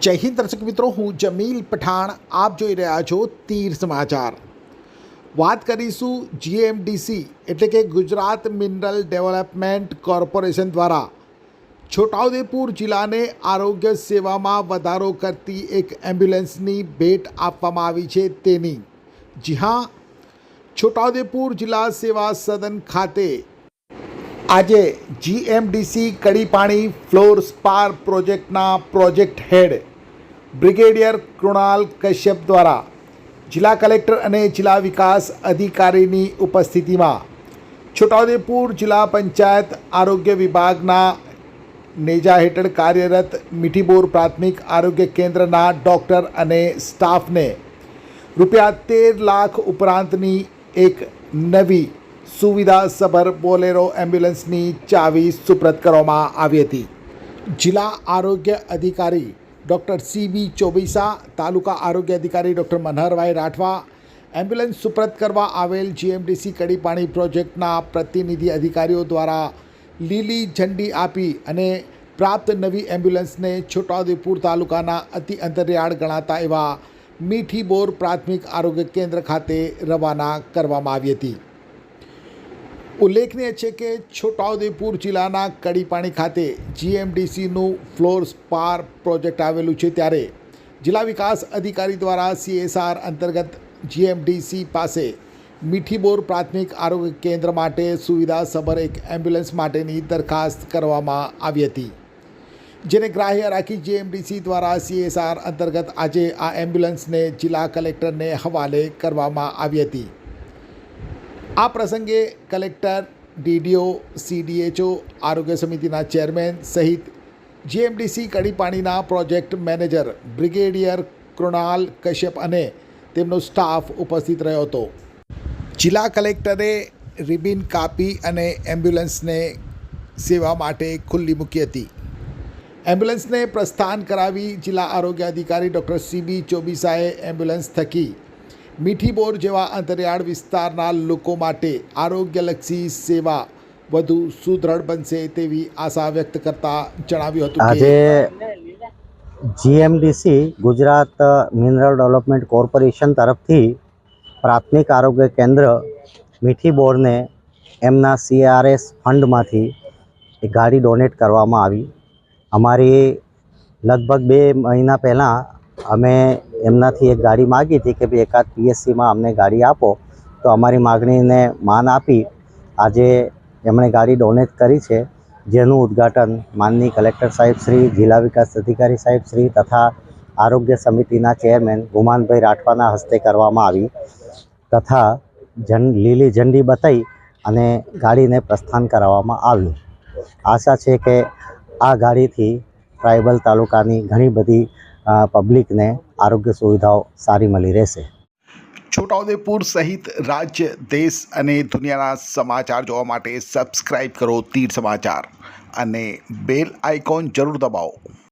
જય હિન્દ દર્શક મિત્રો, હું જમીલ પઠાણ, આપ જોઈ રહ્યા છો તીર સમાચાર. વાત કરીશું જીએમડીસી એટલે કે ગુજરાત મિનરલ ડેવલપમેન્ટ કોર્પોરેશન દ્વારા. છોટાઉદેપુર જિલ્લાને આરોગ્ય સેવામાં વધારો કરતી એક એમ્બ્યુલન્સની ભેટ આપવામાં આવી છે તેની. જી હા, છોટાઉદેપુર જિલ્લા સેવા સદન ખાતે આજે જીએમડીસી કડીપાણી ફ્લોર સ્પાર પ્રોજેક્ટના project head brigadier Krunal Kashyap દ્વારા જિલ્લા કલેક્ટર અને જિલ્લા વિકાસ અધિકારીની ઉપસ્થિતિમાં છોટાઉદેપુર જિલ્લા પંચાયત આરોગ્ય વિભાગના નેજા હેઠળ કાર્યરત મીઠીબોર પ્રાથમિક આરોગ્ય કેન્દ્રના ડૉક્ટર અને સ્ટાફને રૂપિયા તેર લાખ ઉપરાંતની એક નવી સુવિધાસભર બોલેરો એમ્બ્યુલન્સની ચાવી સુપ્રત કરવામાં આવી હતી. જિલ્લા આરોગ્ય અધિકારી ડૉક્ટર સી બી ચોબીસા, તાલુકા આરોગ્ય અધિકારી ડૉક્ટર મનહરભાઈ રાઠવા, એમ્બ્યુલન્સ સુપ્રત કરવા આવેલ જીએમડીસી કડીપાણી પ્રોજેક્ટના પ્રતિનિધિ અધિકારીઓ દ્વારા લીલી ઝંડી આપી અને પ્રાપ્ત નવી એમ્બ્યુલન્સને છોટાઉદેપુર તાલુકાના અતિ અંતરિયાળ ગણાતા એવા મીઠી બોર પ્રાથમિક આરોગ્ય કેન્દ્ર ખાતે રવાના કરવામાં આવી હતી. ઉલ્લેખનીય છે કે છોટાઉદેપુર જિલ્લાના કડીપાણી ખાતે જીએમડીસીનું ફ્લોર સ્પાર પ્રોજેક્ટ આવેલું છે ત્યારે જિલ્લા વિકાસ અધિકારી દ્વારા સીએસઆર અંતર્ગત જીએમડીસી પાસે મીઠીબોર પ્રાથમિક આરોગ્ય કેન્દ્ર માટે સુવિધાસભર એક એમ્બ્યુલન્સ માટેની દરખાસ્ત કરવામાં આવી હતી, જેને ગ્રાહ્ય રાખી જીએમડીસી દ્વારા સીએસઆર અંતર્ગત આજે આ એમ્બ્યુલન્સને જિલ્લા કલેક્ટરને હવાલે કરવામાં આવી હતી. આ પ્રસંગે કલેક્ટર, ડીડીઓ, સીડીએચઓ, આરોગ્ય સમિતિના ચેરમેન સહિત GMDC કડીપાણીના project manager, brigadier Krunal Kashyap અને તેમનો સ્ટાફ ઉપસ્થિત રહ્યો હતો. જિલ્લા કલેક્ટરે રિબિન કાપી અને એમ્બ્યુલન્સને સેવા માટે ખુલ્લી મૂકી હતી. એમ્બ્યુલન્સને પ્રસ્થાન કરાવી જિલ્લા આરોગ્ય અધિકારી ડૉક્ટર સીબી ચોબીસાએ એમ્બ્યુલન્સ થકી મીઠીબોર જેવા અંતરિયાળ વિસ્તારના લોકો માટે આરોગ્યલક્ષી સેવા વધુ સુદૃઢ બનશે તેવી આશા વ્યક્ત કરતા જણાવ્યું હતું આજે GMDC Gujarat mineral development corporation તરફથી પ્રાથમિક આરોગ્ય કેન્દ્ર મીઠી બોરને એમના સીઆરએસ ફંડમાંથી એક ગાડી ડોનેટ કરવામાં આવી. અમારી લગભગ બે મહિના પહેલાં અમે એમનાથી એક ગાડી માગી હતી કે ભાઈ એકાદ પીએસસીમાં અમને ગાડી આપો, તો અમારી માગણીને માન આપી આજે એમણે ગાડી ડોનેટ કરી છે. જેનું ઉદ્ઘાટન માનની કલેક્ટર સાહેબ શ્રી, જિલ્લા વિકાસ અધિકારી સાહેબ શ્રી તથા આરોગ્ય સમિતિના ચેરમેન ગુમાનભાઈ રાઠવાના હસ્તે કરવામાં આવી તથા જન, લીલી ઝંડી બતાવી અને ગાડીને પ્રસ્થાન કરાવવામાં આવ્યું. આશા છે કે આ ગાડીથી ટ્રાઇબલ તાલુકાની ઘણી બધી પબ્લિકને આરોગ્ય સુવિધાઓ સારી મળી રહેશે. છોટાઉદેપુર સહિત રાજ્ય, દેશ અને દુનિયાના સમાચાર જોવા માટે સબસ્ક્રાઈબ કરો તીર સમાચાર અને બેલ આઇકોન જરૂર દબાવો.